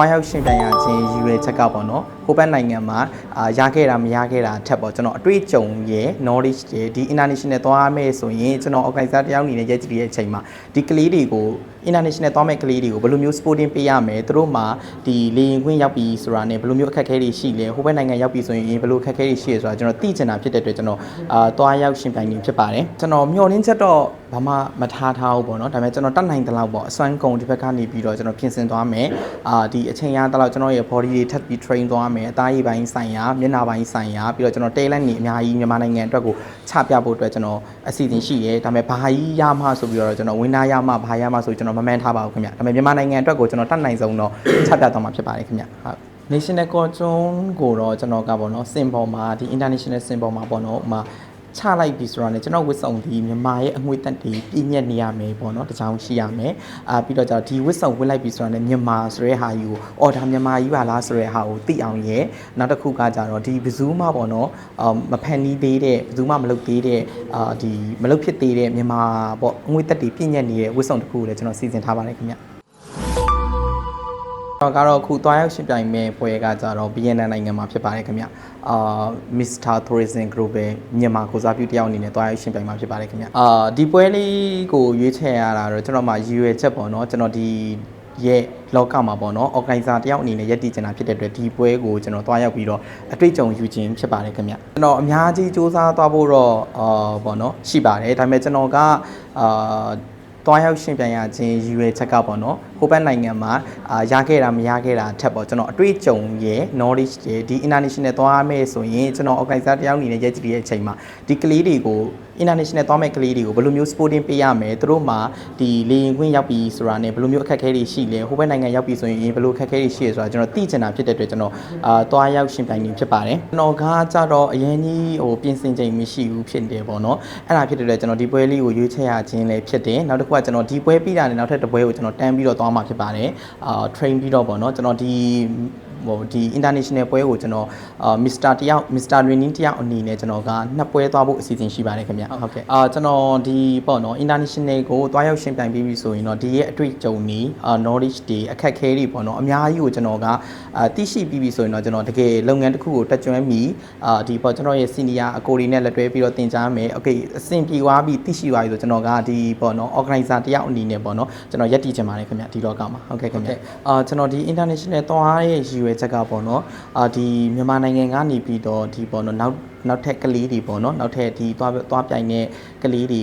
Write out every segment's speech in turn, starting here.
ဝါရောက်ရှင်ပြန်ရခြင်းရည်ရွယ်ချက်ကပေါ့နော် ဟိုဘက်နိုင်ငံမှာအာရခဲ့တာမရခဲ့တာထက်ပေါ့ကျွန်တော်အတွေ့အကြုံရယ် knowledge ရယ်ဒီ international သွားမယ်ဆိုရင်ကျွန်တော် organizer တယောက်အနေနဲ့ရက်ကြည့်တဲ့အချိန်မှာဒီကလေးတွေကို international သွားမဲ့ကလေးတွေကိုဘယ်လိုမျိုး sporting ပေးရမယ်သူတို့မှာဒီလေရင်ခွင့်ရောက်ပြီဆိုတာနဲ့ဘယ်လိုမျိုးအခက်အခဲတွေရှိလဲဟိုဘက်နိုင်ငံရောက်ပြီဆိုရင်ဘယ်လိုအခက်အခဲတွေရှိလဲဆိုတာကျွန်တော်သိချင်တာဖြစ်တဲ့အတွက်ကျွန်တော်အာသွားရောက်ရှင်ပြန်နေဖြစ်ပါတယ်ကျွန်တော်မျှော်လင့်ချက်တော့ဘာမှမထားထားဘူးပေါ့နော်ဒါပေမဲ့ကျွန်တော်တတ်နိုင်တဲ့လောက်ပေါ့အစွမ်းကုန်ဒီဘက်ကနေပြီးတော့ကျွန်တော်ပြင်ဆင်သွားမယ်အာဒီအချိန်ရတဲ့လောက်ကျွန်တော်ရဲ့ body တွေထပ်ပြီး train သွားမယ်အသားရည်ပိုင်းဆိုင်ရာမျက်နှာပိုင်းဆိုင်ရာပြီးတော့ကျွန်တော် talent တွေအများကြီးမြန်မာနိုင်ငံအတွက်ကိုချပြဖို့အတွက်ကျွန်တော်အစီအစဉ်ရှိရဲဒါပေမဲ့ဘာကြီးရမှဆိုပြီးတော့ကျွန်တော်ဝင်းသားရမှဘာရမှဆိုကျွန်တော်မမှန်းထားပါဘူးခင်ဗျဒါပေမဲ့မြန်မာနိုင်ငံအတွက်ကိုကျွန်တော်တတ်နိုင်ဆုံးတော့ချပြသွားမှာဖြစ်ပါတယ်ခင်ဗျဟုတ် national costume ကိုတော့ကျွန်တော်ကပေါ့နော်စင်ပေါ်မှာဒီ international စင်ပေါ်မှာပေါ့နော်ဥမာ ချလိုက်ပြီဆိုတော့ねကျွန်တော်ဝစ်စုံဒီမြန်မာရဲ့အငွေတက်တွေပြည့်ညက်နေရမယ်ပေါ့နော်တကြောင်ရှိရမယ်အာပြီးတော့ကျတော့ဒီဝစ်စုံဝစ်လိုက်ပြီဆိုတော့ねမြန်မာဆိုတဲ့ဟာကြီးကိုအော်ဒါမြန်မာကြီးပါလားဆိုတဲ့ဟာကိုသိအောင်ရဲ့နောက်တစ်ခုကကြတော့ဒီဘဇူးမပေါ့နော်အာမဖန်နီးသေးတဲ့ဘဇူးမမလုပ်သေးတဲ့အာဒီမလုပ်ဖြစ်သေးတဲ့မြန်မာပေါ့အငွေတက်တွေပြည့်ညက်နေတဲ့ဝစ်စုံတစ်ခုကိုလည်းကျွန်တော်စီစဉ်ထားပါတယ်ခင်ဗျ တော့ကတော့အခုသွားရောက်ရှင်ပြိုင်မဲ့ပွဲကကြတော့ BNN နိုင်ငံမှာဖြစ်ပါတယ်ခင်ဗျအာ Mr Tourism Group ပဲမြန်မာကိုစားပြုတယောက်အနေနဲ့သွားရောက်ရှင်ပြိုင်မှာဖြစ်ပါတယ်ခင်ဗျအာဒီပွဲလေးကိုရွေးချယ်ရတာတော့ကျွန်တော်မှရည်ရွယ်ချက်ပေါ့နော်ကျွန်တော်ဒီရဲ့လောကမှာပေါ့နော် organizer တယောက်အနေနဲ့ယက်တည်ကျင်တာဖြစ်တဲ့အတွက်ဒီပွဲကိုကျွန်တော်သွားရောက်ပြီးတော့အတွေ့အကြုံယူခြင်းဖြစ်ပါတယ်ခင်ဗျကျွန်တော်အများကြီးစူးစမ်းသွားဖို့တော့အာပေါ့နော်ရှိပါတယ်ဒါပေမဲ့ကျွန်တော်ကအာ သွားရောက်ရှင်ပြန်ရခြင်းရည်ရွယ်ချက်ကပေါ့နော်ဟိုဘက်နိုင်ငံမှာအာရခဲ့တာမရခဲ့တာထက်ပေါ့ကျွန်တော်အတွေ့အကြုံရယ် knowledge ရယ်ဒီ international သွားမယ်ဆိုရင်ကျွန်တော် organizer တယောက်အနေနဲ့ရက်ကြည့်တဲ့အချိန်မှာဒီကလေးတွေကို international သွားမဲ့ကလေးတွေကိုဘယ်လိုမျိုး sporting ပေးရမယ်သူတို့မှာဒီလေရင်ခွင့်ရောက်ပြီဆိုတာနဲ့ဘယ်လိုမျိုးအခက်အခဲတွေရှိလဲဟိုဘက်နိုင်ငံရောက်ပြီဆိုရင်ဘယ်လိုအခက်အခဲတွေရှိလဲဆိုတာကျွန်တော်သိချင်တာဖြစ်တဲ့အတွက်ကျွန်တော်အာသွားရောက်ရှင်ပြိုင်နေဖြစ်ပါတယ်ကျွန်တော်ကကြတော့အရင်ကြီးဟိုပြင်ဆင်ချိန်မရှိဘူးဖြစ်တယ်ပေါ့နော်အဲ့ဒါဖြစ်တဲ့အတွက်ကျွန်တော်ဒီပွဲလေးကိုရွေးချယ်ရခြင်းလည်းဖြစ်တယ်နောက်တစ်ခုကကျွန်တော်ဒီပွဲပြီးတာနဲ့နောက်ထပ်တစ်ပွဲကိုကျွန်တော်တန်းပြီးတော့သွားမှာဖြစ်ပါတယ်အာ train ပြီးတော့ပေါ့နော်ကျွန်တော်ဒီ ဟိုဒီ international ပွဲကိုကျွန်တော်အာ Mr တယောက် Mr Training တယောက်အနေနဲ့ကျွန်တော်ကနှစ်ပွဲသွားဖို့အစီအစဉ်ရှိပါတယ်ခင်ဗျဟုတ်ကဲ့အာကျွန်တော်ဒီပေါ့နော် international ကိုသွားရောက်ရှင်ပြိုင်ပြီးပြီဆိုရင်တော့ဒီရဲ့အတွေ့အကြုံတွေအာ knowledge တွေအခက်အခဲတွေပေါ့နော်အများကြီးကိုကျွန်တော်ကအာသိရှိပြီးပြီဆိုရင်တော့ကျွန်တော်တကယ်လုပ်ငန်းတစ်ခုကိုတက်ကြွမီအာဒီပေါ့ကျွန်တော်ရဲ့ senior အကိုတွေနဲ့လက်တွဲပြီးတော့သင်ကြားမယ် okay အဆင်ပြေသွားပြီသိရှိသွားပြီဆိုကျွန်တော်ကဒီပေါ့နော် organizer တယောက်အနေနဲ့ပေါ့နော်ကျွန်တော်ယက်တည်ချင်ပါတယ်ခင်ဗျဒီလောကမှာဟုတ်ကဲ့ခင်ဗျအာကျွန်တော်ဒီ international သွားရဲ့ရည်ရွယ်ချက်ကပေါ့နော်အာဒီမြန်မာနိုင်ငံကနေပြီးတော့ဒီပေါ့နော်နောက်နောက်ထပ်ကလေးတွေပေါ့နော်နောက်ထပ်ဒီသွားသွားပြိုင်တဲ့ကလေးတွေ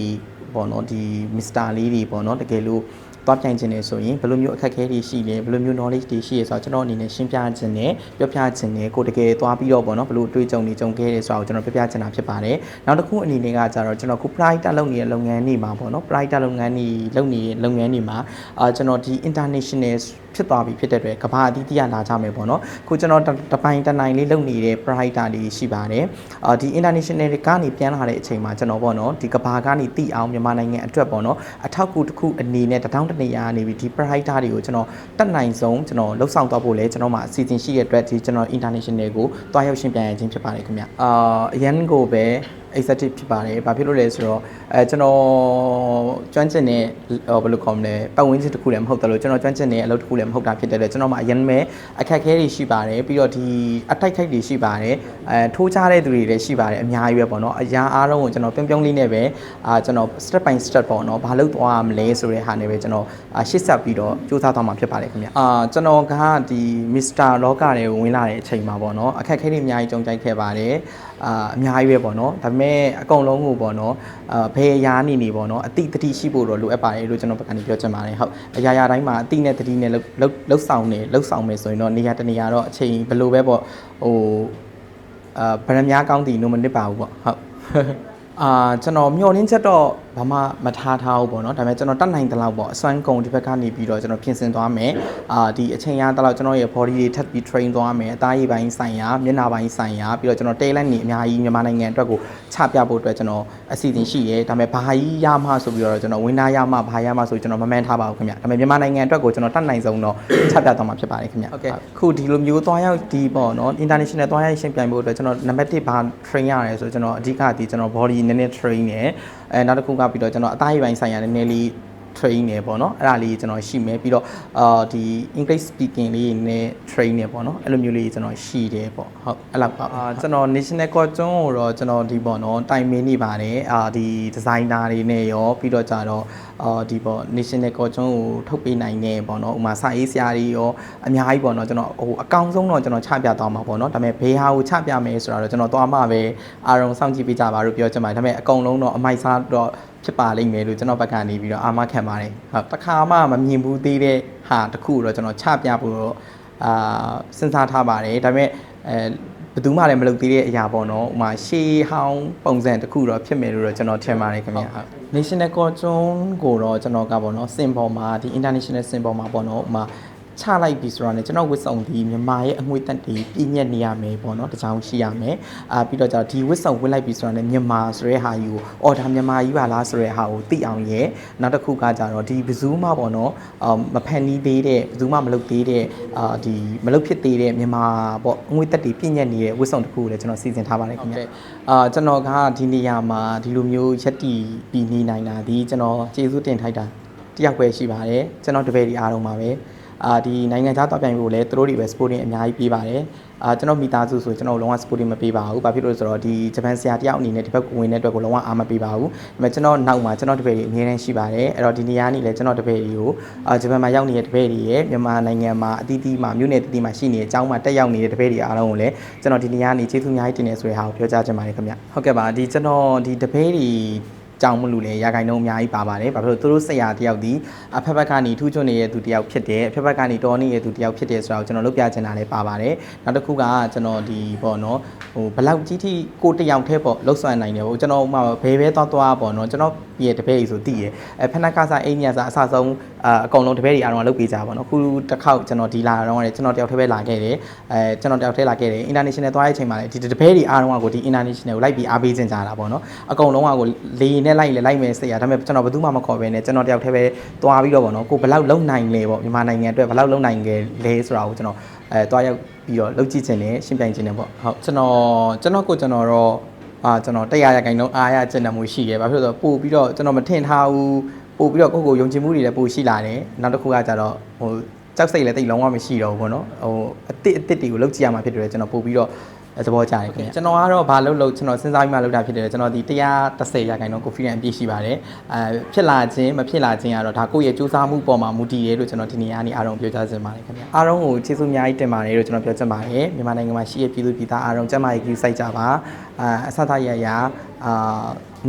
ပေါ့နော်ဒီ Mr လေးတွေပေါ့နော်တကယ်လို့သွားပြိုင်ခြင်းနေဆိုရင်ဘယ်လိုမျိုးအခက်အခဲတွေရှိလဲဘယ်လိုမျိုး knowledge တွေရှိရဲဆိုတော့ကျွန်တော်အနေနဲ့ရှင်းပြခြင်းနဲ့ပြောပြခြင်းနဲ့ကိုတကယ်သွားပြီးတော့ပေါ့နော်ဘယ်လိုအတွေ့အကြုံတွေကြုံခဲ့ရဲဆိုတော့ကျွန်တော်ပြောပြခြင်းတာဖြစ်ပါတယ်နောက်တစ်ခုအနေနဲ့ကကြတော့ကျွန်တော်ခု pride လုပ်နေတဲ့လုပ်ငန်းတွေမှာပေါ့နော် pride လုပ်ငန်းတွေလုပ်နေတဲ့လုပ်ငန်းတွေမှာအာကျွန်တော်ဒီ international ဖြစ်သွားပြီဖြစ်တဲ့အတွက်ကဘာအသီးသီးရလာကြမယ်ပေါ့နော်ခုကျွန်တော်တပိုင်းတနိုင်လေးလုပ်နေတဲ့ pride တွေရှိပါတယ်အာဒီ international တွေကနေပြန်လာတဲ့အချိန်မှာကျွန်တော်ပေါ့နော်ဒီကဘာကနေတိအောင်မြန်မာနိုင်ငံအတွက်ပေါ့နော်အထောက်အကူတစ်ခုအနေနဲ့တထောင်တနေရာနေပြီးဒီ pride တွေကိုကျွန်တော်တက်နိုင်ဆုံးကျွန်တော်လှုပ်ဆောင်သွားဖို့လဲကျွန်တော်မှအစီအစဉ်ရှိတဲ့အတွက်ဒီကျွန်တော် international ကိုတွားရောက်ရှင်ပြန်ရခြင်းဖြစ်ပါတယ်ခင်ဗျအာအရန်ကိုပဲ executive ဖြစ်ပါတယ်။ဘာဖြစ်လို့လဲဆိုတော့အဲကျွန်တော်ကျွမ်းကျင်တဲ့ဟိုဘယ်လိုခေါ်မလဲပတ်ဝန်းကျင်တစ်ခုလည်းမဟုတ်တယ်လို့ကျွန်တော်ကျွမ်းကျင်တဲ့အလုပ်တစ်ခုလည်းမဟုတ်တာဖြစ်တယ်လေကျွန်တော်မှအရင်မဲ့အခက်အခဲတွေရှိပါတယ်ပြီးတော့ဒီအတိုက်ခိုက်တွေရှိပါတယ်အဲထိုးချတဲ့သူတွေလည်းရှိပါတယ်အများကြီးပဲပေါ့နော်အရာအားလုံးကိုကျွန်တော်ပြုံးပြုံးလေးနဲ့ပဲအာကျွန်တော် step by step ပေါ့နော်ဘာလို့သွားမလဲဆိုတဲ့ဟာနဲ့ပဲကျွန်တော်ရှစ်ဆက်ပြီးတော့စူးစမ်းသွားမှာဖြစ်ပါတယ်ခင်ဗျအာကျွန်တော်ကဒီ Mr. လောကတွေကိုဝင်လာတဲ့အချိန်မှာပေါ့နော်အခက်အခဲတွေအများကြီးကြုံကြိုက်ခဲ့ပါတယ်အာအများကြီးပဲပေါ့နော်ဒါပေမဲ့အကုန်လုံးကိုပေါ့နော်အာဘယ်အရာနေနေပေါ့နော်အတိတတိရှိဖို့တော့လိုအပ်ပါတယ်လို့ကျွန်တော်ဘက်ကနေပြောချင်ပါတယ်ဟုတ်အရာရာတိုင်းမှာအတိနဲ့တတိနဲ့လှုပ်လှုပ်လှုပ်ဆောင်နေလှုပ်ဆောင်မယ်ဆိုရင်တော့နေရာတနေရာတော့အချိန်ဘယ်လိုပဲပေါ့ဟိုအာဗရမ ्या ကောင်းတည်လို့မနစ်ပါဘူးပေါ့ဟုတ်အာကျွန်တော်မျှော်လင့်ချက်တော့ ဘာမှမထားထားဘူးပေါ့နော်ဒါပေမဲ့ကျွန်တော်တတ်နိုင်တဲ့လောက်ပေါ့အစွမ်းကုန်ဒီဘက်ကနေပြီးတော့ကျွန်တော်ပြင်ဆင်သွားမယ်အာဒီအချိန်ရတဲ့လောက်ကျွန်တော်ရဲ့ body တွေထပ်ပြီး train သွားမယ်အသားရည်ပိုင်းဆိုင်ရာမျက်နှာပိုင်းဆိုင်ရာပြီးတော့ကျွန်တော် talent တွေအများကြီးမြန်မာနိုင်ငံအတွက်ကိုချပြဖို့အတွက်ကျွန်တော်အစီအစဉ်ရှိရဲဒါပေမဲ့ဘာကြီးရမှဆိုပြီးတော့ကျွန်တော်ဝင်းသားရမှဘာရမှဆိုကျွန်တော်မမှန်းထားပါဘူးခင်ဗျဒါပေမဲ့မြန်မာနိုင်ငံအတွက်ကိုကျွန်တော်တတ်နိုင်ဆုံးတော့ချပြသွားမှာဖြစ်ပါတယ်ခင်ဗျဟုတ်ကဲ့ခုဒီလိုမျိုးသွားရောက်ဒီပေါ့နော် international သွားရောက်ရှင်းပြိုင်ဖို့အတွက်ကျွန်တော် number 1ဘာ train ရတယ်ဆိုကျွန်တော်အဓိကဒီကျွန်တော် body နည်းနည်း train နေ အဲနောက်တစ်ခုကပြီးတော့ကျွန်တော်အသားရည်ပိုင်းဆိုင်ရာနည်းနည်းလေး train နေပေါ့နော်အဲ့ဒါလေးကျွန်တော်ရှိမယ်ပြီးတော့အာဒီ English speaking လေးနဲ့ train နေပေါ့နော်အဲ့လိုမျိုးလေးကျွန်တော်ရှိတယ်ပေါ့ဟုတ်အဲ့လောက်ပါအာကျွန်တော် national costume ကိုတော့ကျွန်တော်ဒီပေါ့နော်တိုင်မင်းနေပါတယ်အာဒီ designer တွေနဲ့ရောပြီးတော့ကြတော့အာဒီပေါ့ national costume ကိုထုတ်ပေးနိုင်နေပေါ့နော်ဥမာစာရေးဆရာတွေရောအများကြီးပေါ့နော်ကျွန်တော်ဟိုအကောင်းဆုံးတော့ကျွန်တော်ချပြသွားမှာပေါ့နော်ဒါပေမဲ့ဘေးဟာကိုချပြမယ်ဆိုတော့ကျွန်တော်သွားမှပဲအာရုံစောင့်ကြည့်ပေးကြပါလို့ပြောချင်ပါတယ်ဒါပေမဲ့အကုန်လုံးတော့အမိုက်စားတော့ ဖြစ်ပါလိမ့်မယ်လို့ကျွန်တော်ဘက်ကနေပြီးတော့အာမခံပါတယ်ဟုတ်တစ်ခါမှမမြင်ဘူးသေးတဲ့ဟာတစ်ခုတော့ကျွန်တော်ချပြဖို့တော့အာစဉ်းစားထားပါတယ်ဒါပေမဲ့အဲဘယ်သူမှလည်းမလုပ်သေးတဲ့အရာပေါ့နော်ဥမာရှေးဟောင်းပုံစံတစ်ခုတော့ဖြစ်မယ်လို့တော့ကျွန်တော်ထင်ပါတယ်ခင်ဗျဟုတ် National Costume ကိုတော့ကျွန်တော်ကပေါ့နော်စင်ပေါ်မှာဒီ International စင်ပေါ်မှာပေါ့နော်ဥမာ ချလိုက်ပြီဆိုတော့ねကျွန်တော်ဝစ်စုံဒီမြန်မာရဲ့အငွေတက်တီပြည့်ညက်နေရမယ်ပေါ့နော်တကြောင်ရှိရမယ်အာပြီးတော့ကျတော့ဒီဝစ်စုံဝစ်လိုက်ပြီဆိုတော့ねမြန်မာဆိုတဲ့ဟာယူကိုအော်ဒါမြန်မာကြီးပါလားဆိုတဲ့ဟာကိုသိအောင်ရဲ့နောက်တစ်ခုကကြတော့ဒီဘဇူးမပေါ့နော်အာမဖန်နီးသေးတဲ့ဘဇူးမမလုပ်သေးတဲ့အာဒီမလုပ်ဖြစ်သေးတဲ့မြန်မာပေါ့အငွေတက်တီပြည့်ညက်နေတဲ့ဝစ်စုံတစ်ခုကိုလည်းကျွန်တော်စီစဉ်ထားပါတယ်ခင်ဗျအာကျွန်တော်ကဒီနေရာမှာဒီလိုမျိုးရက်တီပြီးနေနိုင်တာဒီကျွန်တော်ကျေးဇူးတင်ထိုက်တာတယောက်ပဲရှိပါတယ်ကျွန်တော်တပည့်ဒီအားလုံးပါပဲ အာဒီနိုင်ငံခြားတော့ပြိုင်ဖို့လည်းသူတို့တွေပဲ sporting အများကြီးပေးပါတယ်အာကျွန်တော်မိသားစုဆိုကျွန်တော်လုံးဝ sporting မပေးပါဘူးဘာဖြစ်လို့လဲဆိုတော့ဒီဂျပန်ဆရာတယောက်အနေနဲ့ဒီဘက်ကိုဝင်တဲ့အတွက်ကိုလုံးဝအားမပေးပါဘူးဒါပေမဲ့ကျွန်တော်နောက်မှာကျွန်တော်တပည့်တွေအများကြီးရှိပါတယ်အဲ့တော့ဒီနေရာနေလည်းကျွန်တော်တပည့်တွေကိုအာဂျပန်မှာရောက်နေတဲ့တပည့်တွေရဲ့မြန်မာနိုင်ငံမှာအသီးသီးမှာမြို့နယ်အသီးသီးမှာရှိနေတဲ့အကြောင်းမှာတက်ရောက်နေတဲ့တပည့်တွေအားလုံးကိုလည်းကျွန်တော်ဒီနေရာနေကျေးဇူးအများကြီးတင်နေဆိုတဲ့ဟာကိုပြောကြားချင်ပါတယ်ခင်ဗျဟုတ်ကဲ့ပါဒီကျွန်တော်ဒီတပည့်တွေ ကြောင်မလို့လေရာဂိုင်နှုန်းအများကြီးပါပါတယ်။ဘာဖြစ်လို့သူတို့ဆရာတယောက်ဒီအဖက်ဖက်ကနေထူးချွန်နေတဲ့သူတယောက်ဖြစ်တယ်။အဖက်ဖက်ကနေတော်နေတဲ့သူတယောက်ဖြစ်တယ်ဆိုတော့ကျွန်တော်လုပ်ပြချင်တာလည်းပါပါတယ်။နောက်တစ်ခုကကျွန်တော်ဒီပေါ့နော်ဟိုဘလောက်ကြီးထိကိုတယောက်တည်းပေါ့လှုပ်ဆွမ်းနိုင်တယ်ပေါ့ကျွန်တော်ဥမာဘယ်ပဲသွားသွားပေါ့နော်ကျွန်တော်ပြည့်တပည့်ကြီးဆိုတည်ရအဲဖက်နက်ကစားအိမ်မြတ်စားအဆဆုံး အာအကုန်လုံးတပည့်ကြီးအားလုံးကလုပ်ပေးကြပါတော့။ခုတစ်ခေါက်ကျွန်တော်ဒီလာတော့လည်းကျွန်တော်တယောက်တည်းပဲလာခဲ့တယ်။အဲကျွန်တော်တယောက်တည်းလာခဲ့တယ်။ international သွားတဲ့အချိန်မှာလည်းဒီတပည့်ကြီးအားလုံးကကိုဒီ international ကိုလိုက်ပြီးအားပေးခြင်းကြတာပေါ့နော်။အကုန်လုံးကကိုလေရင်နဲ့လိုက်လေလိုက်မယ်စိတ်ရဒါပေမဲ့ကျွန်တော်ဘယ်သူမှမခေါ်ဘဲနဲ့ကျွန်တော်တယောက်တည်းပဲသွားပြီးတော့ပေါ့နော်ကိုဘယ်လောက်လုံနိုင်လဲပေါ့မြန်မာနိုင်ငံအတွက်ဘယ်လောက်လုံနိုင်လဲလဲဆိုတာကိုကျွန်တော်အဲသွားရောက်ပြီးတော့လုပ်ကြည့်ခြင်းနဲ့ရှင်းပြခြင်းနဲ့ပေါ့ဟုတ်ကျွန်တော်ကျွန်တော်ကိုကျွန်တော်တော့အာကျွန်တော်တရားရခိုင်နှုန်းအားရကျင့်တတ်မှုရှိတယ်ဘာဖြစ်လို့လဲဆိုတော့ပို့ပြီးတော့ကျွန်တော်မထင်ထားဘူး ပို့ပြီးတော့ကိုယ့်ကိုယုံကြည်မှုတွေလည်းပို့ရှိလာတယ်နောက်တစ်ခုကကြတော့ဟိုကြောက်စိတ်လည်းတိတ်လုံးဝမရှိတော့ဘူးပေါ့နော်ဟိုအစ်စ်အစ်စ်တွေကိုလုပ်ကြည့်ရမှာဖြစ်တယ်ကျွန်တော်ပို့ပြီးတော့ သဘောကျတယ်ခင်ဗျကျွန်တော်ကတော့ဘာလုပ်လို့ကျွန်တော်စဉ်းစားပြီးမှလုပ်တာဖြစ်တယ်ကျွန်တော်ဒီ130ရာခိုင်နှုန်း confidence အပြည့်ရှိပါတယ်အဲဖြစ်လာခြင်းမဖြစ်လာခြင်းကတော့ဒါကိုယ့်ရဲ့စူးစမ်းမှုပေါ်မှာမူတည်တယ်လို့ကျွန်တော်ဒီနေရာကနေအားလုံးပြောကြားချင်ပါတယ်ခင်ဗျအားလုံးကိုကျေးဇူးအများကြီးတင်ပါတယ်လို့ကျွန်တော်ပြောချင်ပါတယ်မြန်မာနိုင်ငံမှာရှိတဲ့ပြည်သူပြည်သားအားလုံးကျန်းမာရေးကြီးစိုက်ကြပါအာအဆသရရအာ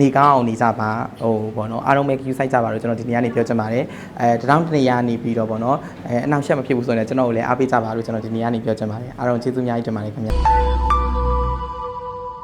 နေကောင်းအောင်နေကြပါဟိုဘောနော်အားလုံးပဲ queue site ကြပါလို့ကျွန်တော်ဒီနေ့ကနေပြောချင်ပါတယ်အဲတရောင်းတနေရာနေပြီးတော့ဘောနော်အဲအနောက်ရှက်မဖြစ်ဘူးဆိုရင်လည်းကျွန်တော်ကိုလည်းအားပေးကြပါလို့ကျွန်တော်ဒီနေ့ကနေပြောချင်ပါတယ်အားလုံးကျေးဇူးအများကြီးတင်ပါတယ်ခင်ဗျ